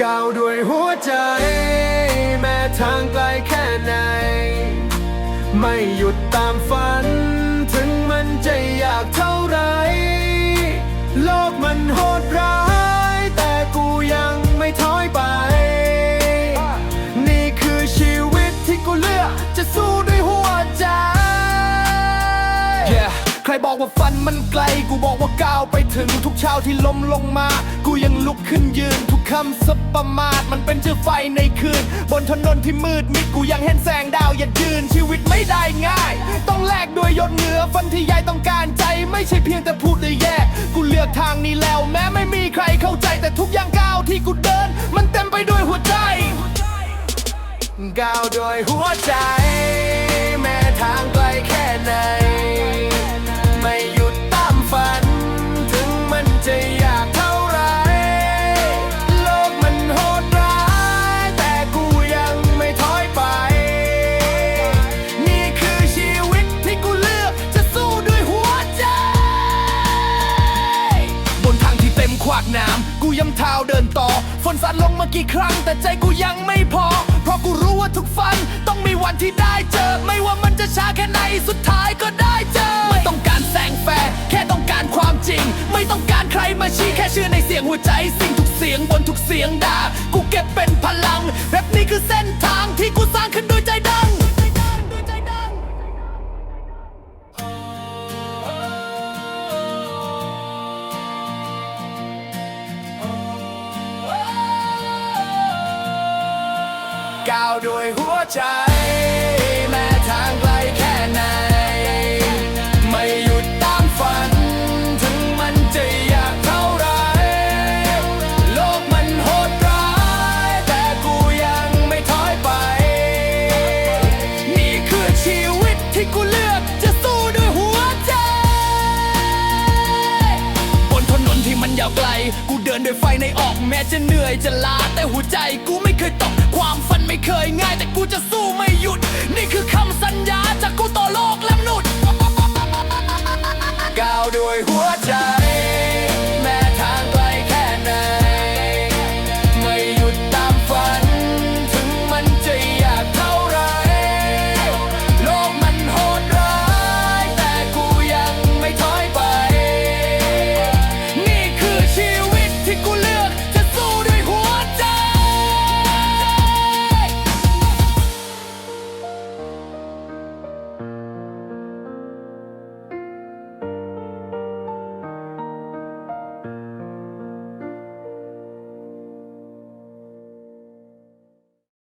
ก้าวด้วยหัวใจ แม้ทางไกลแค่ไหน ไม่หยุดตามฝัน ถึงมันจะอยากเท่าไร โลกมันโหดร้าย แต่กูยังไม่ถอยไป นี่คือชีวิตที่กูเลือก จะสู้ด้วยหัวใจ Yeah ใครบอกว่าฟันมันไกล กูบอกว่าก้าวไปถึงทุกเช้าที่ล้มลงมา กูยังลุกขึ้นยืน ทุกคำสบประมาทมันเป็นเชื้อไฟในคืน บนถนนที่มืดมิดกูยังเห็นแสงดาวอย่ายืนชีวิตไม่ได้ง่าย ต้องแลกด้วยยดเหงื่อฟันที่ใหญ่ต้องการใจ ไม่ใช่เพียงแต่พูดเลยแย่กูเลือกทางนี้แล้ว แม้ไม่มีใครเข้าใจแต่ทุกอย่างก้าวที่กูเดิน มันเต็มไปด้วยหัวใจก้าวโดยหัวใจ ย้ำเท้าเดินต่อ ฝนสาดลงมากี่ครั้ง แต่ใจกูยังไม่พอ เพราะกูรู้ว่าทุกฝันต้องมีวันที่ได้เจอ ไม่ว่ามันจะช้าแค่ไหนสุดท้ายก็ได้เจอ ไม่ต้องการแสงแฟร์แค่ต้องการความจริง ไม่ต้องการใครมาชี้แค่เชื่อในเสียงหัวใจสิ่ง ก้าวด้วยหัวใจ แม้ทางไกลแค่ไหน ไม่หยุดตามฝัน ถึงมันจะยากเท่าไร โลกมันโหดร้าย แต่กูยังไม่ถอยไป นี่คือชีวิตที่กูเลือกจะสู้ด้วยหัวใจ บนถนนที่มันยาวไกล กูเดินด้วยไฟในออกแม้จะเหนื่อยจะล้าแต่หัวใจกูไม่เคยตกความฝัน ไม่เคยง่ายแต่กูจะสู้ไม่หยุด นี่คือคำสัญญา